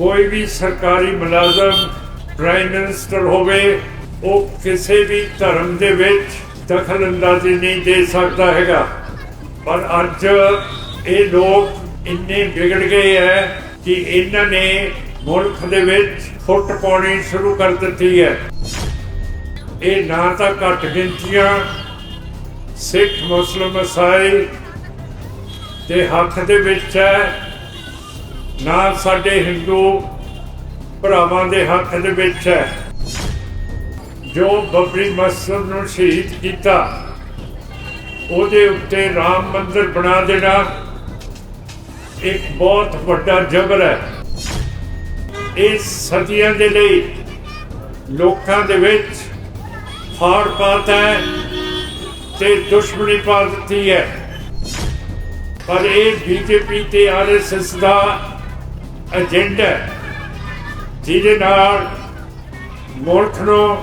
ਕੋਈ ਵੀ ਸਰਕਾਰੀ ਮੁਲਾਜ਼ਮ ਪ੍ਰਾਈਮ ਮਿਨਿਸਟਰ ਹੋਵੇ, ਉਹ ਕਿਸੇ ਵੀ ਧਰਮ ਦੇ ਵਿੱਚ ਦਖਲ ਅੰਦਾਜ਼ੀ ਨਹੀਂ ਦੇ ਸਕਦਾ ਹੈਗਾ। ਪਰ ਅੱਜ ਇਹ ਲੋਕ ਇੰਨੇ ਵਿਗੜ ਗਏ ਹੈ ਕਿ ਇਹਨਾਂ ਨੇ ਮੁਲਕ ਦੇ ਵਿੱਚ ਫੁੱਟ ਪਾਉਣੀ ਸ਼ੁਰੂ ਕਰ ਦਿੱਤੀ ਹੈ। ਇਹ ਨਾ ਤਾਂ ਘੱਟ ਗਿਣਤੀਆਂ ਸਿੱਖ ਮੁਸਲਮ ਈਸਾਈ ਦੇ ਹੱਥ ਦੇ ਵਿੱਚ ਹੈ। ਨਾ ਸਾਡੇ ਹਿੰਦੂ ਭਰਾਵਾਂ ਦੇ ਹੱਥ ਦੇ ਵਿੱਚ ਹੈ। ਜੋ ਬਬਰੀ ਮਸਜਿਦ ਨੂੰ ਸ਼ਹੀਦ ਕੀਤਾ, ਉਹਦੇ ਉੱਤੇ ਰਾਮ ਮੰਦਿਰ ਬਣਾ ਦੇਣਾ ਇੱਕ ਬਹੁਤ ਵੱਡਾ ਜਬਰ ਹੈ। ਇਹ ਸਦੀਆਂ ਦੇ ਲਈ ਲੋਕਾਂ ਦੇ ਵਿੱਚ ਫਾੜ ਪਾਤਾ ਹੈ ਤੇ ਦੁਸ਼ਮਣੀ ਪਾ ਦਿੱਤੀ ਹੈ। ਪਰ ਇਹ ਬੀਜੇਪੀ ਤੇ ਆਰਐਸਐਸ ਦਾ ਏਜੰਡਾ ਹੈ, ਜਿਹਦੇ ਨਾਲ ਮੁਲਕ ਨੂੰ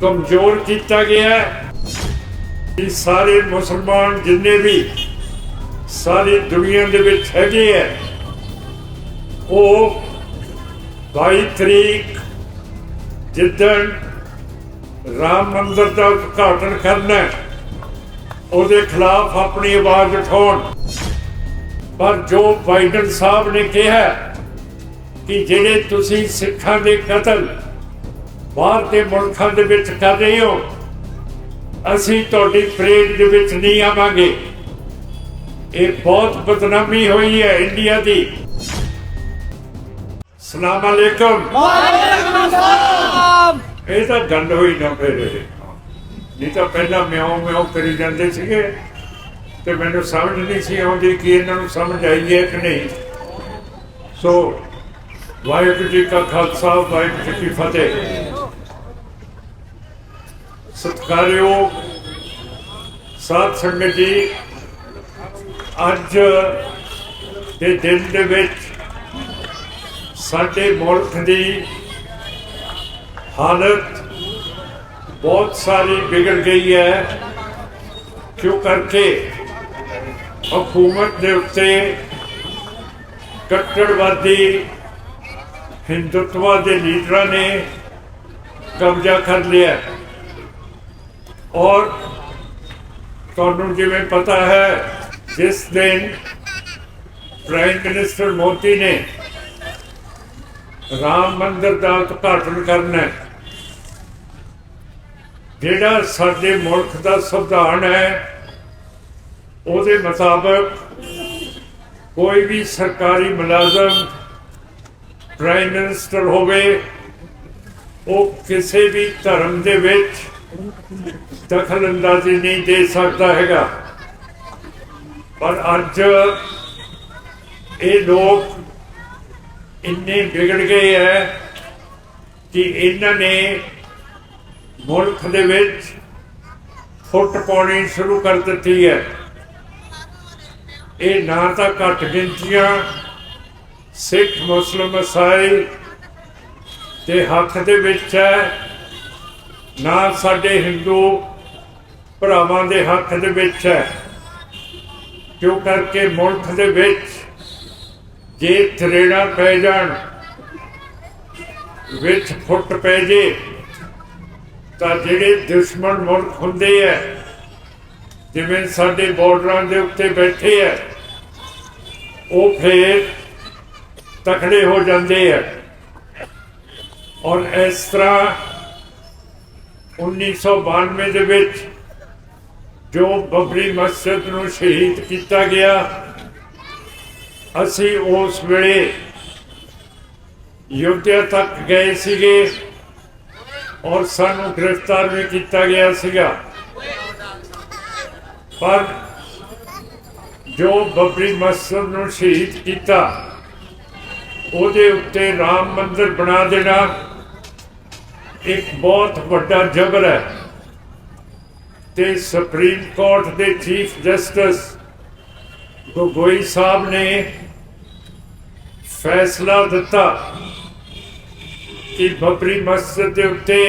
ਕਮਜ਼ੋਰ ਕੀਤਾ ਗਿਆ ਹੈ। ਇਹ ਸਾਰੇ ਮੁਸਲਮਾਨ ਜਿੰਨੇ ਵੀ ਸਾਰੀ ਦੁਨੀਆ ਦੇ ਵਿੱਚ ਹੈਗੇ ਹੈ ਉਹ 22 ਤਰੀਕ ਜਿੱਦਣ ਰਾਮ ਮੰਦਰ ਦਾ ਉਦਘਾਟਨ ਕਰਨਾ ਉਹਦੇ ਖਿਲਾਫ ਆਪਣੀ ਆਵਾਜ਼ ਉਠਾਉਣ ਪਰ ਜੋ ਬਾਈਡਨ ਸਾਹਿਬ ਨੇ ਕਿਹਾ ਕਿ ਜਿਹੜੇ ਤੁਸੀਂ ਸਿੱਖਾਂ ਦੇ ਕਤਲ ਬਾਹਰ ਦੇ ਮੁਲਕਾਂ ਦੇ ਵਿੱਚ ਕਰ ਰਹੇ ਹੋ, ਅਸੀਂ ਤੁਹਾਡੀ ਪਰੇਡ ਦੇ ਵਿੱਚ ਨਹੀਂ ਆਵਾਂਗੇ। ਇਹ ਬਹੁਤ ਬਦਨਾਮੀ ਹੋਈ ਹੈ ਇੰਡੀਆ ਦੀ। ਸਲਾਮ ਅਲੈਕਮ। ਇਹ ਤਾਂ ਗੰਡ ਹੋਈ ਨਾ ਫਿਰ ਨਹੀਂ ਤਾਂ ਪਹਿਲਾਂ ਮਿਆਉ ਮਿਆਉਂ ਕਰੀ ਜਾਂਦੇ ਸੀਗੇ। ਤੇ ਮੈਨੂੰ ਸਮਝ ਨਹੀਂ ਸੀ ਆਉਂਦੀ ਕਿ ਇਹਨਾਂ ਨੂੰ ਸਮਝ ਆਈ ਹੈ ਕਿ ਨਹੀਂ। ਸੋ, ਵਾਹਿਗੁਰੂ ਜੀ ਕਾ ਖਾਲਸਾ, ਵਾਹਿਗੁਰੂ ਜੀ ਕੀ ਫਤਿਹ। ਸਤਿਕਾਰਯੋਗ ਸਾਧ ਸੰਗਤ ਜੀ, ਅੱਜ ਦੇ ਦਿਨ ਦੇ ਵਿੱਚ ਸਾਡੇ ਮੁਲਕ ਦੀ ਹਾਲਤ ਬਹੁਤ ਸਾਰੀ ਵਿਗੜ ਗਈ ਹੈ। ਕਿਉਂ ਕਰਕੇ? ਹਕੂਮਤ ਦੇ ਉੱਤੇ ਕੱਟੜਵਾਦੀ ਹਿੰਦੂਤਵਾ ਦੇ ਲੀਡਰਾਂ ਨੇ ਕਬਜ਼ਾ ਕਰ ਲਿਆ। ਔਰ ਤੁਹਾਨੂੰ ਜਿਵੇਂ ਪਤਾ ਹੈ, ਜਿਸ ਦਿਨ ਪ੍ਰਾਈਮ ਮਿਨਿਸਟਰ ਮੋਦੀ ਨੇ ਰਾਮ ਮੰਦਰ ਦਾ ਉਦਘਾਟਨ ਕਰਨਾ ਹੈ, ਜਿਹੜਾ ਸਾਡੇ ਮੁਲਕ ਦਾ ਸੰਵਿਧਾਨ ਹੈ ਉਹਦੇ ਮੁਤਾਬਕ ਕੋਈ ਵੀ ਸਰਕਾਰੀ ਮੁਲਾਜ਼ਮ ਪ੍ਰਾਈਮ ਮਿਨਿਸਟਰ ਹੋਵੇ, ਉਹ ਕਿਸੇ ਵੀ ਧਰਮ ਦੇ ਵਿੱਚ ਦਖਲ ਅੰਦਾਜ਼ੀ ਨਹੀਂ ਦੇ ਸਕਦਾ ਹੈਗਾ। ਪਰ ਅੱਜ ਇਹ ਲੋਕ ਇੰਨੇ ਵਿਗੜ ਗਏ ਹੈ ਕਿ ਇਹਨਾਂ ਨੇ ਮੁਲਕ ਦੇ ਵਿੱਚ ਫੁੱਟ ਪਾਉਣੀ ਸ਼ੁਰੂ ਕਰ ਦਿੱਤੀ ਹੈ। ਇਹ ਨਾ ਤਾਂ ਘੱਟ ਗਿਣਤੀਆਂ, ਸਿੱਖ, ਮੁਸਲਮ, ਈਸਾਈ ਦੇ ਹੱਥ ਦੇ ਵਿੱਚ ਹੈ, ਨਾ ਸਾਡੇ ਹਿੰਦੂ ਭਰਾਵਾਂ ਦੇ ਹੱਥ ਦੇ ਵਿੱਚ ਹੈ। ਕਿਉਂ ਕਰਕੇ ਮੁਲਕ ਦੇ ਵਿੱਚ ਜੇ ਥਰੇੜਾ ਪੈ ਜਾਣ, ਵਿੱਚ ਫੁੱਟ ਪੈ ਜੇ, ਤਾਂ ਜਿਹੜੇ ਦੁਸ਼ਮਣ ਮੁਲਕ ਹੁੰਦੇ ਐ ਜਿਵੇਂ ਸਾਡੇ ਬਾਰਡਰਾਂ ਦੇ ਉੱਤੇ ਬੈਠੇ ਐ ਉਹ ਫੇਰ ਤਖੜੇ ਹੋ ਜਾਂਦੇ ਐ ਔਰ ਇਸ ਤਰ੍ਹਾਂ 1992 ਦੇ ਵਿੱਚ ਜੋ ਬੱਬਰੀ ਮਸਜਿਦ ਨੂੰ ਸ਼ਹੀਦ ਕੀਤਾ ਗਿਆ, ਅਸੀਂ ਉਸ ਵੇਲੇ ਯੁੱਧਿਆ ਤੱਕ ਗਏ ਸੀਗੇ ਔਰ ਸਾਨੂੰ ਗ੍ਰਿਫਤਾਰ ਵੀ ਕੀਤਾ ਗਿਆ ਸੀਗਾ। ਪਰ ਜੋ ਬੱਬਰੀ ਮਸਜਿਦ ਨੂੰ ਸ਼ਹੀਦ ਕੀਤਾ, ਉਹਦੇ ਉੱਤੇ ਰਾਮ ਮੰਦਿਰ ਬਣਾ ਦੇਣਾ ਇੱਕ ਬਹੁਤ ਵੱਡਾ ਜਬਰ ਹੈ। ਤੇ ਸੁਪਰੀਮ ਕੋਰਟ ਦੇ ਚੀਫ ਜਸਟਿਸ ਗੋਗੋਈ ਸਾਹਿਬ ਨੇ ਫੈਸਲਾ ਦਿੱਤਾ ਕਿ ਬੱਬਰੀ ਮਸਜਿਦ ਦੇ ਉੱਤੇ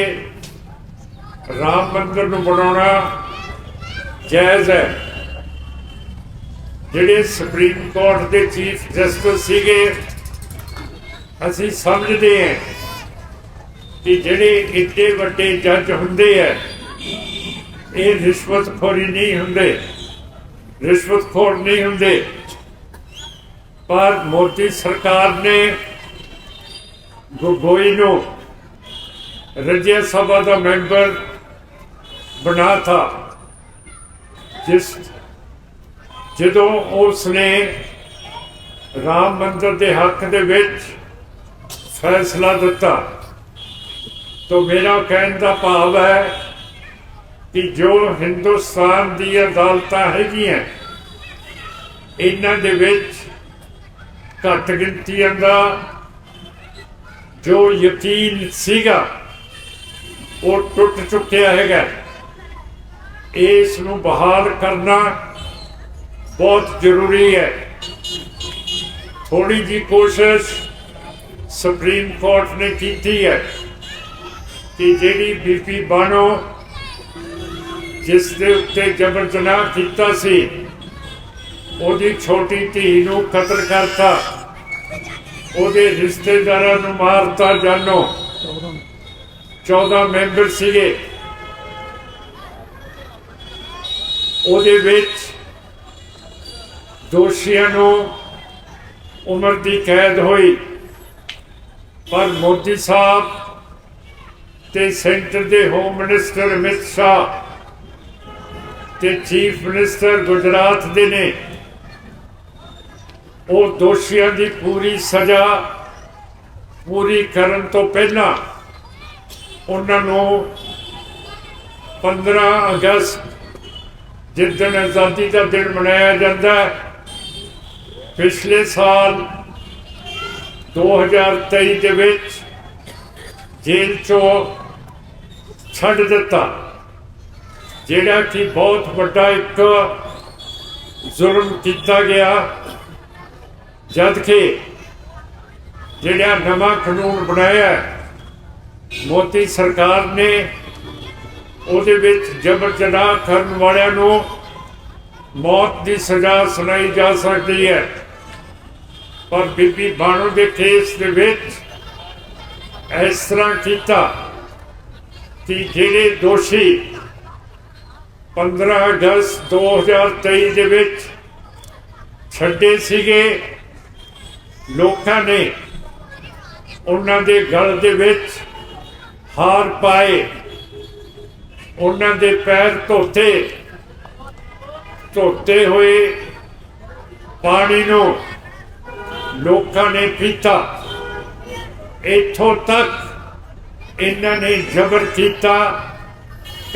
ਰਾਮ ਮੰਦਿਰ ਨੂੰ ਬਣਾਉਣਾ ਜਾਇਜ਼ ਹੈ। ਜਿਹੜੇ ਸੁਪਰੀਮ ਕੋਰਟ ਦੇ ਚੀਫ ਜਸਟਿਸ ਸੀਗੇ, ਅਸੀਂ ਸਮਝਦੇ ਹਾਂ ਕਿ ਜਿਹੜੇ ਇੱਡੇ ਵੱਡੇ ਜੱਜ ਹੁੰਦੇ ਆ, ਇਹ ਰਿਸ਼ਵਤਖੋਰੀ ਨਹੀਂ ਹੁੰਦੇ, ਰਿਸ਼ਵਤਖੋਰ ਨਹੀਂ ਹੁੰਦੇ। ਪਰ ਮੋਦੀ ਸਰਕਾਰ ਨੇ ਗੋਗੋਈ ਨੂੰ ਰਾਜ ਸਭਾ ਦਾ ਮੈਂਬਰ ਬਣਾਤਾ, ਜਿਸ ਜਦੋਂ ਉਸ ਨੇ ਰਾਮ ਮੰਦਰ ਦੇ ਹੱਕ ਦੇ ਵਿੱਚ ਫੈਸਲਾ ਦਿੱਤਾ, ਤਾਂ ਮੇਰਾ ਕਹਿਣ ਦਾ ਭਾਵ ਹੈ ਕਿ ਜੋ ਹਿੰਦੁਸਤਾਨ ਦੀ ਅਦਾਲਤਾਂ ਹੈਗੀਆਂ, ਇਹਨਾਂ ਦੇ ਵਿੱਚ ਘੱਟ ਗਿਣਤੀਆਂ ਦਾ ਜੋ ਯਕੀਨ ਸੀਗਾ, ਉਹ ਟੁੱਟ ਚੁੱਕਿਆ ਹੈਗਾ। ਇਸ ਨੂੰ ਬਹਾਲ ਕਰਨਾ ਬਹੁਤ ਜ਼ਰੂਰੀ ਹੈ। ਥੋੜੀ ਜੀ ਕੋਸ਼ਿਸ਼ ਸੁਪਰੀਮ ਕੋਰਟ ਨੇ ਕੀਤੀ ਹੈ ਕਿ ਜਿਹੜੀ ਬੀਪੀ ਬਾਣੋ ਜਿਸ ਦੇ ਉੱਤੇ ਜਬਰ ਜਨਾਹ ਕੀਤਾ ਸੀ, ਉਹਦੀ ਛੋਟੀ ਧੀ ਨੂੰ ਕਤਲ ਕਰਤਾ। ਉਹਦੇ ਰਿਸ਼ਤੇਦਾਰਾਂ ਨੂੰ ਮਾਰਤਾ ਜਾਨੋ। 14 ਮੈਂਬਰ ਸੀਗੇ। ਉਹਦੇ ਵਿੱਚ ਦੋਸ਼ੀਆਂ ਨੂੰ ਉਮਰ ਦੀ ਕੈਦ ਹੋਈ। ਪਰ ਮੋਦੀ ਸਾਹਿਬ ਤੇ ਸੈਂਟਰ ਦੇ ਹੋਮ ਮਿਨਿਸਟਰ ਅਮਿਤ ਸ਼ਾਹ ਤੇ ਚੀਫ ਮਿਨਿਸਟਰ ਗੁਜਰਾਤ ਦੇ ਨੇ, ਉਹ ਦੋਸ਼ੀਆਂ ਦੀ ਪੂਰੀ ਸਜ਼ਾ ਪੂਰੀ ਕਰਨ ਤੋਂ ਪਹਿਲਾਂ ਉਹਨਾਂ ਨੂੰ 15 ਅਗਸਤ ਜਿਸ ਦਿਨ ਆਜ਼ਾਦੀ ਦਾ ਦਿਨ ਮਨਾਇਆ ਜਾਂਦਾ ਹੈ ਪਿਛਲੇ ਸਾਲ 2023 ਦੇ ਵਿੱਚ ਜੇਲ੍ਹ ਚੋਂ ਛੱਡ ਦਿੱਤਾ ਜਿਹੜਾ ਕਿ ਬਹੁਤ ਵੱਡਾ ਇੱਕ ਜ਼ੁਲਮ ਕੀਤਾ ਗਿਆ ਜਦ ਕਿ ਜਿਹੜਾ ਨਵਾਂ ਕਾਨੂੰਨ ਬਣਾਇਆ ਹੈ, ਮੋਦੀ ਸਰਕਾਰ ਨੇ ਉਹਦੇ ਵਿੱਚ ਜਬਰ ਜਨਾਹ ਕਰਨ ਵਾਲਿਆਂ ਨੂੰ ਮੌਤ ਦੀ ਸਜ਼ਾ ਸੁਣਾਈ ਜਾ ਸਕਦੀ ਹੈ। ਪਰ ਬੀਬੀ ਬਾਣੋ ਦੇ ਕੇਸ ਦੇ ਵਿੱਚ ਇਸ ਤਰ੍ਹਾਂ ਕੀਤਾ ਕਿ ਜਿਹੜੇ ਦੋਸ਼ੀ 15 ਅਗਸਤ 2023 ਦੇ ਵਿੱਚ ਛੱਡੇ ਸੀਗੇ, ਲੋਕਾਂ ਨੇ ਉਹਨਾਂ ਦੇ ਗਲ ਦੇ ਵਿੱਚ ਹਾਰ ਪਾਏ, ਉਹਨਾਂ ਦੇ ਪੈਰ ਧੋਤੇ ਧੋਤੇ ਹੋਏ ਪਾਣੀ ਨੂੰ ਲੋਕਾਂ ਨੇ ਪੀਤਾ ਇੱਥੋਂ ਤੱਕ ਇਹਨਾਂ ਨੇ ਜ਼ਬਰ ਕੀਤਾ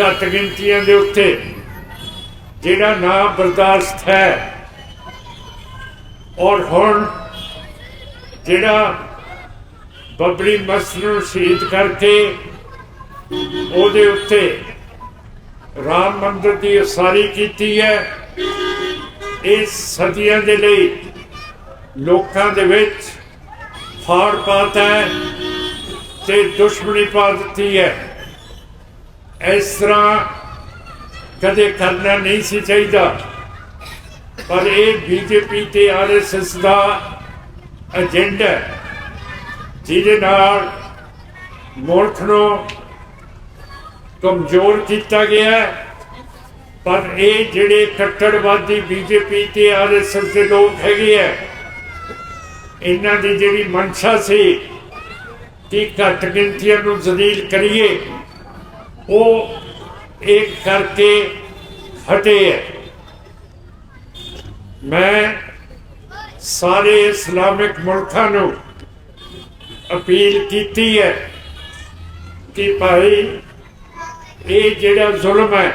ਘੱਟ ਗਿਣਤੀਆਂ ਦੇ ਉੱਤੇ। ਜਿਹੜਾ ਨਾ ਬਰਦਾਸ਼ਤ ਹੈ ਔਰ ਹੁਣ ਜਿਹੜਾ ਬਬਰੀ ਮਸਜਿਦ ਨੂੰ ਸ਼ਹੀਦ ਕਰਕੇ ਉਹਦੇ ਉੱਤੇ ਰਾਮ ਮੰਦਰ ਦੀ ਉਸਾਰੀ ਕੀਤੀ ਹੈ ਇਸ ਸਦੀਆਂ ਦੇ ਲਈ ਲੋਕਾਂ ਦੇ ਵਿੱਚ ਫਾੜ ਪਾਤਾ ਹੈ ਤੇ ਦੁਸ਼ਮਣੀ ਪਾ ਦਿੱਤੀ ਹੈ। ਇਸ ਤਰ੍ਹਾਂ ਕਦੇ ਕਰਨਾ ਨਹੀਂ ਸੀ ਚਾਹੀਦਾ। ਪਰ ਇਹ ਬੀਜੇਪੀ ਤੇ ਆਰਐਸਐਸ ਦਾ ਏਜੰਡਾ ਹੈ, ਜਿਹਦੇ ਨਾਲ ਮੁਲਕ ਨੂੰ ਕਮਜ਼ੋਰ ਕੀਤਾ ਗਿਆ ਪਰ ਇਹ ਜਿਹੜੇ ਕੱਟੜਵਾਦੀ ਬੀਜੇਪੀ ਤੇ ਆਰਐਸਐਸ ਦੇ ਲੋਕ ਹੈਗੇ ਆ ਇਹਨਾਂ ਦੀ ਜਿਹੜੀ ਮਨਸ਼ਾ ਸੀ ਕਿ ਘੱਟ ਗਿਣਤੀਆਂ ਨੂੰ ਜ਼ਲੀਲ ਕਰੀਏ, ਉਹ ਇੱਕ ਕਰਕੇ ਹਟੇ ਹੈ। ਮੈਂ ਸਾਰੇ ਇਸਲਾਮਿਕ ਮੁਲਕਾਂ ਨੂੰ ਅਪੀਲ ਕੀਤੀ ਹੈ ਕਿ ਭਾਈ, ਇਹ ਜਿਹੜਾ ਜ਼ੁਲਮ ਹੈ,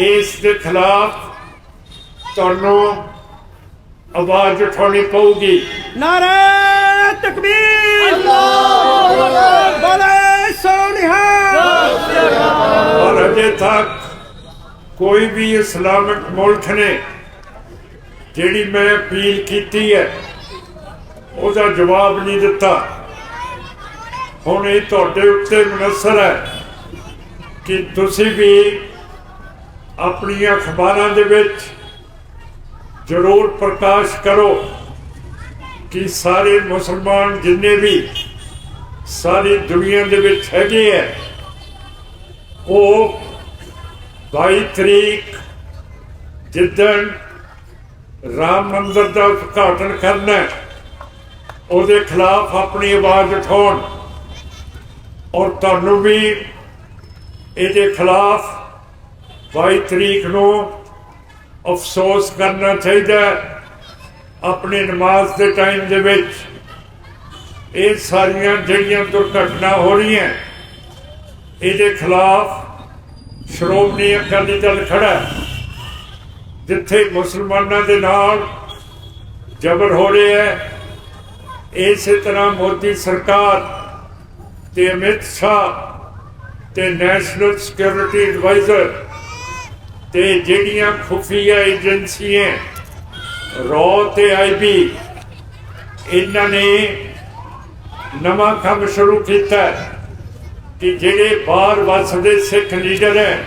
ਇਸ ਦੇ ਖਿਲਾਫ ਤੁਹਾਨੂੰ ਆਵਾਜ਼ ਉਠਾਉਣੀ ਪਊਗੀ। ਨਾਰਾ ਤਕਬੀਰ। ਅੱਲਾਹੁ ਅਜੇ ਤੱਕ ਕੋਈ ਵੀ ਇਸਲਾਮਿਕ ਮੁਲਕ ਨੇ ਜਿਹੜੀ ਮੈਂ ਅਪੀਲ ਕੀਤੀ ਹੈ ਉਹਦਾ ਜਵਾਬ ਨਹੀਂ ਦਿੱਤਾ। ਹੁਣ ਇਹ ਤੁਹਾਡੇ ਉੱਤੇ ਮਨਸਰ ਹੈ ਕਿ ਤੁਸੀਂ ਵੀ ਆਪਣੀਆਂ ਅਖਬਾਰਾਂ ਦੇ ਵਿੱਚ ਜ਼ਰੂਰ ਪ੍ਰਕਾਸ਼ ਕਰੋ ਕਿ ਸਾਰੇ ਮੁਸਲਮਾਨ ਜਿੰਨੇ ਵੀ ਸਾਰੀ ਦੁਨੀਆ ਦੇ ਵਿੱਚ ਹੈਗੇ ਹੈ ਉਹ 22 ਤਰੀਕ ਜਿੱਦਣ ਰਾਮ ਮੰਦਰ ਦਾ ਉਦਘਾਟਨ ਕਰਨਾ, ਉਹਦੇ ਖਿਲਾਫ ਆਪਣੀ ਆਵਾਜ਼ ਉਠਾਉਣ ਔਰ ਤੁਹਾਨੂੰ ਵੀ ਇਹਦੇ ਖਿਲਾਫ 22 ਤਰੀਕ ਨੂੰ ਅਫਸੋਸ ਕਰਨਾ ਚਾਹੀਦਾ ਆਪਣੀ ਨਮਾਜ਼ ਦੇ ਟਾਈਮ ਦੇ ਵਿੱਚ। ਇਹ ਸਾਰੀਆਂ ਜਿਹੜੀਆਂ ਦੁਰਘਟਨਾ ਹੋ ਰਹੀਆਂ ਇਹਦੇ ਖਿਲਾਫ ਸ਼੍ਰੋਮਣੀ ਅਕਾਲੀ ਦਲ ਖੜਾ ਜਿੱਥੇ ਮੁਸਲਮਾਨਾਂ ਦੇ ਨਾਲ ਜ਼ਬਰ ਹੋ ਰਿਹਾ ਹੈ, ਇਸੇ ਤਰ੍ਹਾਂ ਮੋਦੀ ਸਰਕਾਰ ਤੇ ਅਮਿਤ ਸ਼ਾਹ ਤੇ ਨੈਸ਼ਨਲ ਸਿਕਿਉਰਿਟੀ ਐਡਵਾਈਜ਼ਰ ਤੇ ਜਿਹੜੀਆਂ ਖੁਫੀਆ ਏਜੰਸੀਆਂ ਰੋ ਤੇ ਆਈਬੀ, ਇਹਨਾਂ ਨੇ ਨਵਾਂ ਕੰਮ ਸ਼ੁਰੂ ਕੀਤਾ ਕਿ ਜਿਹੜੇ ਬਾਹਰ ਵਸਦੇ ਸਿੱਖ ਲੀਡਰ ਹੈ,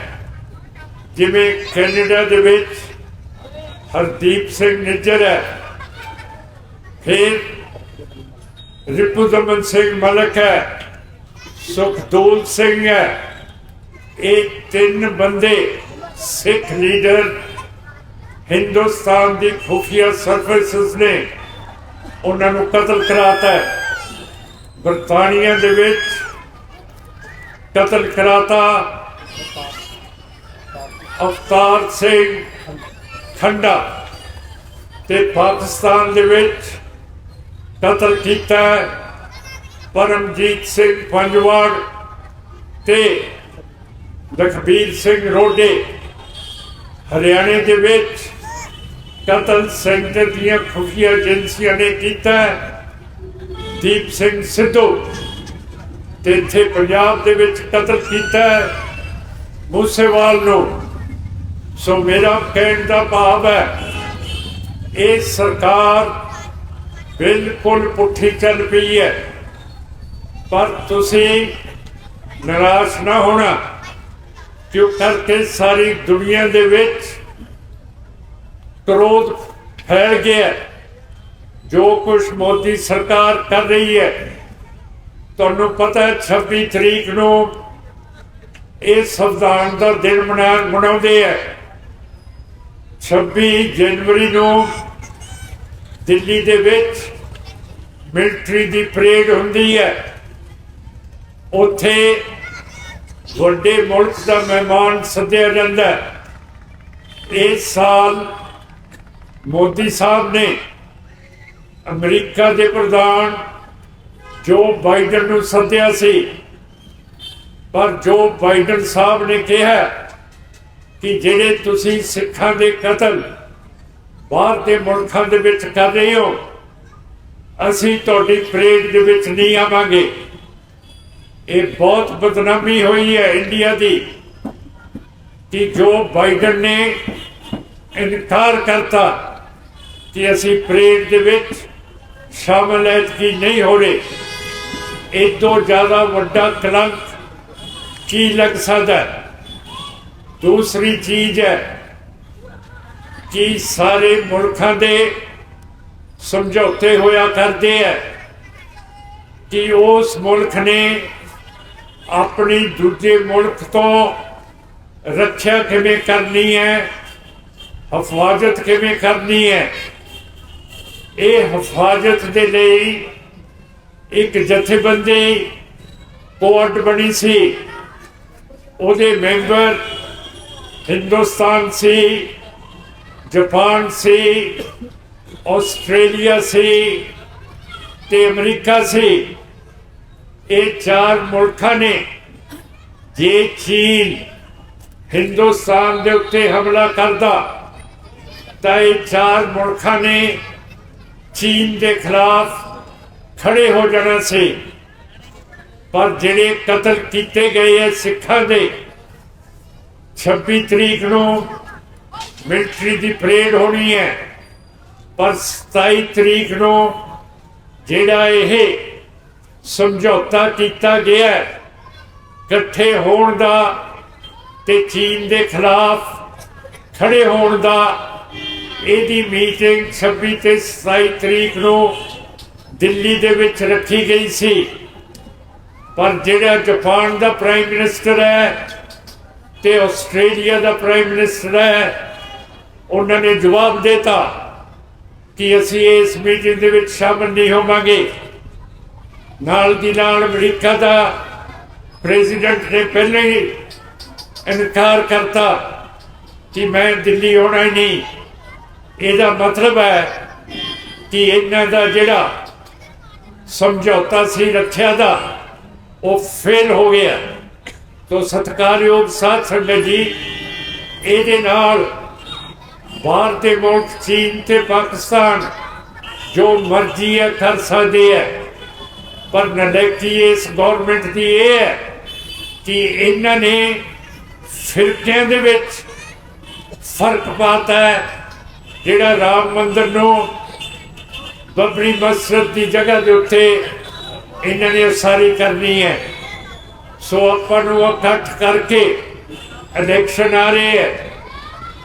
ਜਿਵੇਂ ਕੈਨੇਡਾ ਦੇ ਵਿੱਚ ਹਰਦੀਪ ਸਿੰਘ ਨਿੱਜਰ ਹੈ, ਫਿਰ ਰਿਪੁਦਮਨ ਸਿੰਘ ਮਲਕ ਹੈ, ਸੁਖਦੂਲ ਸਿੰਘ ਹੈ, ਇਹ ਤਿੰਨ ਬੰਦੇ ਸਿੱਖ ਲੀਡਰ ਹਿੰਦੁਸਤਾਨ ਦੀ ਖੁਫੀਆ ਸਰਵਿਸਿਜ਼ ਨੇ ਉਹਨਾਂ ਨੂੰ ਕਤਲ ਕਰਾਤਾ ਬਰਤਾਨੀਆ ਦੇ ਵਿੱਚ ਕਤਲ ਕਰਾਤਾ ਅਵਤਾਰ ਸਿੰਘ ਖੰਡਾ ਤੇ ਪਾਕਿਸਤਾਨ ਦੇ ਵਿੱਚ ਕਤਲ ਕੀਤਾ ਪਰਮਜੀਤ ਸਿੰਘ ਪੰਜਵਾੜ ਤੇ ਲਖਬੀਰ ਸਿੰਘ ਰੋਡੇ ਹਰਿਆਣੇ ਦੇ ਵਿੱਚ ਕਤਲ ਸੈਂਟਰ ਦੀਆਂ ਖੁਫੀਆ ਏਜੰਸੀਆਂ ਨੇ ਕੀਤਾ ਦੀਪ ਸਿੰਘ ਸਿੱਧੂ ਤੇ ਇੱਥੇ ਪੰਜਾਬ ਦੇ ਵਿੱਚ ਕਤਲ ਕੀਤਾ ਮੂਸੇਵਾਲ ਨੂੰ। ਸੋ ਮੇਰਾ ਕਹਿਣ ਦਾ ਭਾਵ ਹੈ, ਇਹ ਸਰਕਾਰ ਬਿਲਕੁਲ ਪੁੱਠੀ ਚੱਲ ਪਈ ਹੈ। ਪਰ ਤੁਸੀਂ ਨਿਰਾਸ਼ ਨਾ ਹੋਣਾ। ਕਿਉਂ? ਕਰਕੇ ਸਾਰੀ ਦੁਨੀਆ ਦੇ ਵਿੱਚ ਕਰੋਧ ਫੈਲ ਗਿਆ ਜੋ ਕੁਝ ਮੋਦੀ ਸਰਕਾਰ ਕਰ ਰਹੀ ਹੈ, ਤੁਹਾਨੂੰ ਪਤਾ ਹੈ 26 ਤਰੀਕ ਨੂੰ ਇਹ ਸੰਵਿਧਾਨ ਦਾ ਦਿਨ ਮਨਾ, ਮਨਾਉਂਦੇ ਹੈ। 26 ਜਨਵਰੀ ਨੂੰ ਦਿੱਲੀ ਦੇ ਵਿੱਚ ਮਿਲਟਰੀ ਦੀ ਪਰੇਡ ਹੁੰਦੀ ਹੈ। ਉੱਥੇ ਵੱਡੇ ਮੁਲਕ ਦਾ ਮਹਿਮਾਨ ਸੱਦਿਆ ਜਾਂਦਾ ਇਸ ਸਾਲ ਮੋਦੀ ਸਾਹਿਬ ਨੇ ਅਮਰੀਕਾ ਦੇ ਪ੍ਰਧਾਨ ਜੋ ਬਾਈਡਨ ਨੂੰ ਸੱਦਿਆ ਸੀ, ਪਰ ਜੋ ਬਾਈਡਨ ਸਾਹਿਬ ਨੇ ਕਿਹਾ ਕਿ ਜਿਹੜੇ ਤੁਸੀਂ ਸਿੱਖਾਂ ਦੇ ਕਤਲ ਬਾਹਰ ਦੇ ਮੁਲਕਾਂ ਦੇ ਵਿੱਚ ਕਰ ਰਹੇ ਹੋ, ਅਸੀਂ ਤੁਹਾਡੀ ਪਰੇਡ ਦੇ ਵਿੱਚ ਨਹੀਂ ਆਵਾਂਗੇ। ਇਹ ਬਹੁਤ ਬਦਨਾਮੀ ਹੋਈ ਹੈ ਇੰਡੀਆ ਦੀ ਕਿ ਜੋ ਬਾਈਡਨ ਨੇ ਇਨਕਾਰ ਕਰਤਾ ਕਿ ਅਸੀਂ ਪਰੇਡ ਦੇ ਵਿੱਚ ਸ਼ਾਮਲ ਕਿ ਨਹੀਂ ਹੋ ਰਹੇ ਇਹ ਤੋਂ ਜ਼ਿਆਦਾ ਵੱਡਾ ਕਲੰਕ ਕੀ ਲੱਗ ਸਕਦਾ ਹੈ? ਦੂਸਰੀ ਚੀਜ਼ ਹੈ ਕਿ ਸਾਰੇ ਮੁਲਕਾਂ ਦੇ ਸਮਝੌਤੇ ਹੋਇਆ ਕਰਦੇ ਹੈ ਕਿ ਉਸ ਮੁਲਕ ਨੇ ਆਪਣੀ ਦੂਜੇ ਮੁਲਕ ਤੋਂ ਰੱਖਿਆ ਕਿਵੇਂ ਕਰਨੀ ਹੈ? ਹਫਾਜ਼ਤ ਕਿਵੇਂ ਕਰਨੀ ਹੈ? ਇਹ ਹਿਫਾਜ਼ਤ ਦੇ ਲਈ ਇੱਕ ਜਥੇਬੰਦੀ ਕੋਰਟ ਬਣੀ ਸੀ। ਉਹਦੇ ਮੈਂਬਰ ਹਿੰਦੁਸਤਾਨ ਸੀ, ਜਾਪਾਨ ਸੀ, ਆਸਟ੍ਰੇਲੀਆ ਸੀ ਤੇ ਅਮਰੀਕਾ ਸੀ। ਇਹ ਚਾਰ ਮੁਲਕਾਂ ਨੇ ਜੇ ਚੀਨ ਹਿੰਦੁਸਤਾਨ ਦੇ ਉੱਤੇ ਹਮਲਾ ਕਰਦਾ, ਤਾਂ ਇਹ ਚਾਰ ਮੁਲਕਾਂ ਨੇ ਚੀਨ ਦੇ ਖਿਲਾਫ ਖੜੇ ਹੋ ਜਾਣਾ ਸੀ। ਪਰ ਜਿਹੜੇ ਕਤਲ ਕੀਤੇ ਗਏ ਐ ਸਿੱਖਾਂ ਦੇ 26 ਤਰੀਕ ਨੂੰ ਮਿਲਟਰੀ ਦੀ ਪਰੇਡ ਹੋਣੀ ਹੈ। ਪਰ 27 ਤਰੀਕ ਨੂੰ ਜਿਹੜਾ ਇਹ ਸਮਝੌਤਾ ਕੀਤਾ ਗਿਆ ਹੈ, ਇਕੱਠੇ ਹੋਣ ਦਾ ਤੇ ਚੀਨ ਦੇ ਖਿਲਾਫ ਖੜੇ ਹੋਣ ਦਾ ਇਹਦੀ ਮੀਟਿੰਗ 26 ਤੇ 27 ਤਰੀਕ ਨੂੰ ਦਿੱਲੀ ਦੇ ਵਿੱਚ ਰੱਖੀ ਗਈ ਸੀ। ਪਰ ਜਿਹੜਾ ਜਾਪਾਨ ਦਾ ਪ੍ਰਾਈਮ ਮਿਨਿਸਟਰ ਹੈ ਤੇ ਆਸਟ੍ਰੇਲੀਆ ਦਾ ਪ੍ਰਾਈਮ ਮਿਨਿਸਟਰ ਹੈ ਉਹਨਾਂ ਨੇ ਜਵਾਬ ਦਿੱਤਾ ਕਿ ਅਸੀਂ ਇਸ ਮੀਟਿੰਗ ਦੇ ਵਿੱਚ ਸ਼ਾਮਲ ਨਹੀਂ ਹੋਵਾਂਗੇ। ਨਾਲ ਦੀ ਨਾਲ ਅਮਰੀਕਾ ਦਾ ਪ੍ਰੈਜ਼ੀਡੈਂਟ ਨੇ ਪਹਿਲਾਂ ਹੀ ਇਨਕਾਰ ਕਰਤਾ ਕਿ ਮੈਂ ਦਿੱਲੀ ਆਉਣਾ ਹੀ ਨਹੀਂ। ਇਹਦਾ ਮਤਲਬ ਹੈ ਕਿ ਇਹਨਾਂ ਦਾ ਜਿਹੜਾ ਸਮਝੌਤਾ ਸੀ ਰੱਖਿਆ ਦਾ, ਉਹ ਫੇਲ ਹੋ ਗਿਆ। ਤੋ ਸਤਿਕਾਰਯੋਗ ਸਾਧ ਸੰਗਤ ਜੀ, ਇਹਦੇ ਨਾਲ ਬਾਹਰ ਦੇ ਮੁਲਕ, ਚੀਨ ਤੇ ਪਾਕਿਸਤਾਨ ਜੋ ਮਰਜ਼ੀ ਹੈ ਕਰ ਸਕਦੇ ਹੈ। ਪਰ ਨਲੈਕੀ ਇਸ ਗਵਰਨਮੈਂਟ ਦੀ ਇਹ ਹੈ ਕਿ ਇਹਨਾਂ ਨੇ ਫਿਰਕਿਆਂ ਦੇ ਵਿੱਚ ਫ਼ਰਕ ਪਾਤਾ ਹੈ। ਜਿਹੜਾ ਰਾਮ ਮੰਦਰ ਨੂੰ ਬਬਰੀ ਮਸਜਿਦ ਦੀ ਜਗ੍ਹਾ ਦੇ ਉੱਤੇ ਇਹਨਾਂ ਨੇ ਉਸਾਰੀ ਕਰਨੀ ਹੈ। ਸੋ ਆਪਾਂ ਨੂੰ ਇਕੱਠ ਕਰਕੇ ਇਲੈਕਸ਼ਨ ਆ ਰਹੇ ਹੈ।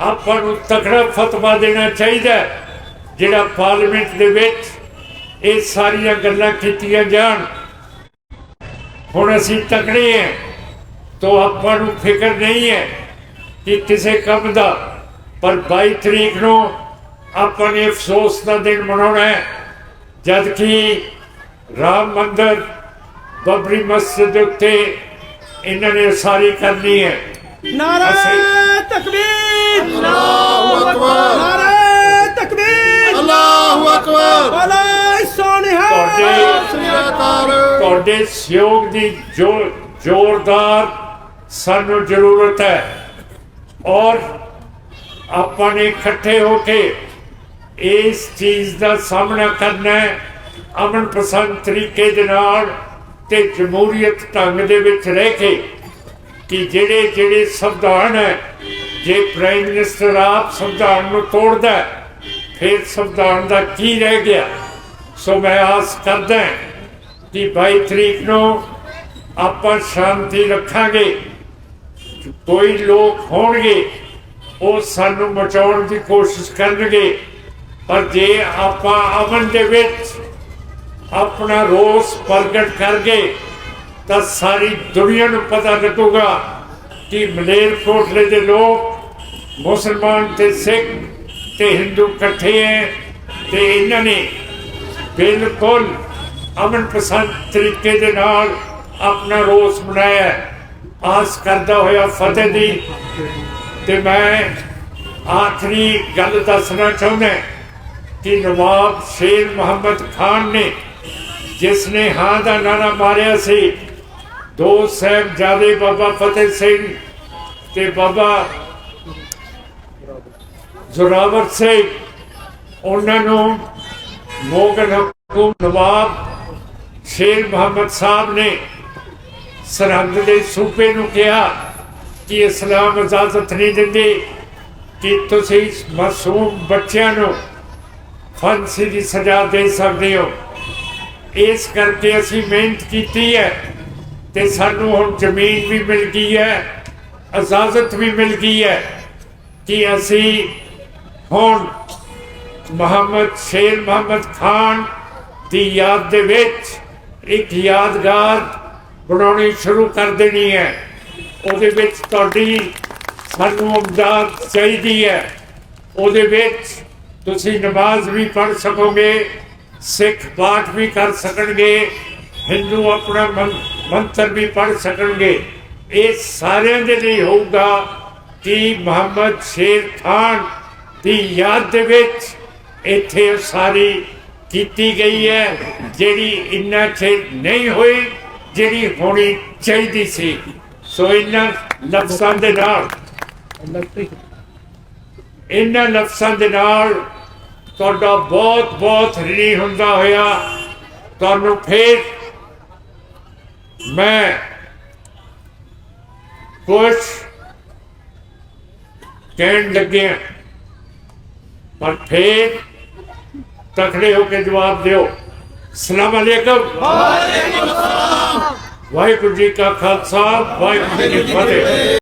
ਆਪਾਂ ਨੂੰ ਤਕੜਾ ਫਤਵਾ ਦੇਣਾ ਚਾਹੀਦਾ ਜਿਹੜਾ ਪਾਰਲੀਮੈਂਟ ਦੇ ਵਿੱਚ ਇਹ ਸਾਰੀਆਂ ਗੱਲਾਂ ਕੀਤੀਆਂ ਜਾਣ। ਹੁਣ ਅਸੀਂ ਤਕੜੇ ਹਾਂ। ਤੋ ਆਪਾਂ ਨੂੰ ਫਿਕਰ ਨਹੀਂ ਹੈ ਕਿ ਕਿਸੇ ਕੰਮ ਦਾ। ਪਰ 22 ਤਰੀਕ ਨੂੰ ਆਪਾਂ ਨੇ ਅਫਸੋਸ ਦਾ ਦਿਨ ਮਨਾਉਣਾ ਹੈ। ਜਦ ਕਿ ਰਾਮ ਮੰਦਰ ਬਬਰੀ ਮਸਜਿਦ ਦੇ ਉੱਤੇ ਇਹਨਾਂ ਨੇ ਉਸਾਰੀ ਕਰਨੀ ਹੈ। ਨਾਰਾ ਤਕਬੀਰ! ਅੱਲਾਹੁ ਅਕਬਰ! ਨਾਰਾ ਤਕਬੀਰ! ਅੱਲਾਹੁ ਅਕਬਰ! ਬੋਲੇ ਸੋਨਿਹਾ ਤੁਹਾਡੇ ਤੁਹਾਡੇ ਸਹਿਯੋਗ ਦੀ ਜੋ ਜ਼ੋਰਦਾਰ ਸਾਨੂੰ ਜ਼ਰੂਰਤ ਹੈ। ਔਰ ਆਪਾਂ ਨੇ ਇਕੱਠੇ ਹੋ ਕੇ ਇਸ ਚੀਜ਼ ਦਾ ਸਾਹਮਣਾ ਕਰਨਾ ਹੈ ਅਮਨ ਪਸੰਦ ਤਰੀਕੇ ਦੇ ਨਾਲ ਤੇ ਜਮਹੂਰੀਅਤ ਢੰਗ ਦੇ ਵਿੱਚ ਰਹਿ ਕੇ ਕਿ ਜਿਹੜੇ ਜਿਹੜੇ ਸੰਵਿਧਾਨ ਹੈ ਜੇ ਪ੍ਰਾਈਮ ਮਿਨਿਸਟਰ ਆਪ ਸੰਵਿਧਾਨ ਨੂੰ ਤੋੜਦਾ ਫਿਰ ਸੰਵਿਧਾਨ ਦਾ ਕੀ ਰਹਿ ਗਿਆ? ਸੋ ਮੈਂ ਆਸ ਕਰਦਾ ਕਿ 22 ਤਰੀਕ ਨੂੰ ਆਪਾਂ ਸ਼ਾਂਤੀ ਰੱਖਾਂਗੇ। ਕੋਈ ਲੋਕ ਹੋਣਗੇ, ਉਹ ਸਾਨੂੰ ਬਚਾਉਣ ਦੀ ਕੋਸ਼ਿਸ਼ ਕਰਨਗੇ। ਪਰ ਜੇ ਆਪਾਂ ਅਮਨ ਦੇ ਵਿੱਚ ਆਪਣਾ ਰੋਸ ਪ੍ਰਗਟ ਕਰਗੇ, ਤਾਂ ਸਾਰੀ ਦੁਨੀਆ ਨੂੰ ਪਤਾ ਲੱਗੂਗਾ ਕਿ ਮਲੇਰਕੋਟਲੇ ਦੇ ਲੋਕ ਮੁਸਲਮਾਨ ਤੇ ਸਿੱਖ ਤੇ ਹਿੰਦੂ ਇਕੱਠੇ ਹੈ ਤੇ ਇਹਨਾਂ ਨੇ ਬਿਲਕੁਲ ਅਮਨ ਪਸੰਦ ਤਰੀਕੇ ਦੇ ਨਾਲ ਆਪਣਾ ਰੋਸ ਮਨਾਇਆ। ਆਸ ਕਰਦਾ ਹੋਇਆ ਫਤਿਹ ਦੀ। ਤੇ ਮੈਂ ਆਖਰੀ ਗੱਲ ਦੱਸਣਾ ਚਾਹੁੰਦਾ ਕਿ ਨਵਾਬ ਸ਼ੇਰ ਮੁਹੰਮਦ ਖਾਨ ਨੇ ਜਿਸ ਨੇ ਹਾਂ ਦਾ ਨਾਰਾ ਮਾਰਿਆ ਸੀ, ਦੋ ਸਾਹਿਬਜ਼ਾਦੇ ਬਾਬਾ ਫਤਿਹ ਸਿੰਘ ਤੇ ਬਾਬਾ ਜ਼ੋਰਾਵਰ ਸਿੰਘ, ਉਹਨਾਂ ਨੂੰ ਮੋਗਲ ਹਕੂਮ ਨਵਾਬ ਸ਼ੇਰ ਮੁਹੰਮਦ ਸਾਹਿਬ ਨੇ ਸਰਹੰਦ ਦੇ ਸੂਬੇ ਨੂੰ ਕਿਹਾ ਕਿ ਇਸਲਾਮ ਇਜਾਜ਼ਤ ਨਹੀਂ ਦਿੰਦੀ, ਕਿ ਤੁਸੀਂ ਮਾਸੂਮ ਬੱਚਿਆਂ ਨੂੰ ਫਾਂਸੀ ਦੀ ਸਜ਼ਾ ਦੇ ਸਕਦੇ ਹੋ। ਇਸ ਕਰਕੇ ਅਸੀਂ ਮਿਹਨਤ ਕੀਤੀ ਹੈ ਤੇ ਸਾਨੂੰ ਹੁਣ ਜ਼ਮੀਨ ਵੀ ਮਿਲ ਗਈ ਹੈ, ਇਜਾਜ਼ਤ ਵੀ ਮਿਲ ਗਈ ਹੈ ਕਿ ਅਸੀਂ ਹੁਣ ਮੁਹੰਮਦ ਸ਼ੇਰ ਮੁਹੰਮਦ ਖਾਨ ਦੀ ਯਾਦ ਦੇ ਵਿੱਚ ਇੱਕ ਯਾਦਗਾਰ ਬਣਾਉਣੀ ਸ਼ੁਰੂ ਕਰ ਦੇਣੀ ਹੈ। ਉਹਦੇ ਵਿੱਚ ਤੁਹਾਡੀ ਸਾਨੂੰ ਮਦਦ ਚਾਹੀਦੀ ਹੈ। ਉਹਦੇ ਵਿੱਚ ਤੁਸੀਂ ਨਮਾਜ਼ ਵੀ ਪੜ੍ਹ ਸਕੋਗੇ, ਸਿੱਖ ਪਾਠ ਵੀ ਕਰ ਸਕਣਗੇ, ਹਿੰਦੂ ਆਪਣਾ ਮੰਤਰ ਵੀ ਪੜ੍ਹ ਸਕਣਗੇ। ਇਹ ਸਾਰਿਆਂ ਦੇ ਲਈ ਹੋਊਗਾ ਕਿ ਮੁਹੰਮਦ ਸ਼ੇਰ ਖਾਨ ਦੀ ਯਾਦ ਦੇ ਵਿੱਚ ਇੱਥੇ ਸਾਰੀ ਕੀਤੀ ਗਈ ਹੈ, ਜਿਹੜੀ ਇੰਨਾ ਚਿਰ ਨਹੀਂ ਹੋਈ, ਜਿਹੜੀ ਹੋਣੀ ਚਾਹੀਦੀ ਸੀ। ਸੋ ਇਹਨਾਂ ਲਫ਼ਜ਼ਾਂ ਦੇ ਨਾਲ, ਇਹਨਾਂ ਲਫ਼ਜ਼ਾਂ ਦੇ ਨਾਲ ਤੁਹਾਡਾ ਬਹੁਤ ਬਹੁਤ ਰਿਣੀ ਹੁੰਦਾ ਹੋਇਆ। ਤੁਹਾਨੂੰ ਫੇਰ ਮੈਂ ਕੁਛ ਕਹਿਣ ਲੱਗਿਆ, ਪਰ ਫੇਰ ਤਕੜੇ ਹੋ ਕੇ ਜਵਾਬ ਦਿਓ। ਸਲਾਮ ਅਲੈਕਮ। ਵਾਹਿਗੁਰੂ ਜੀ ਕਾ ਖਾਲਸਾ। ਵਾਹਿਗੁਰੂ ਜੀ ਕੀ ਫਤਿਹ।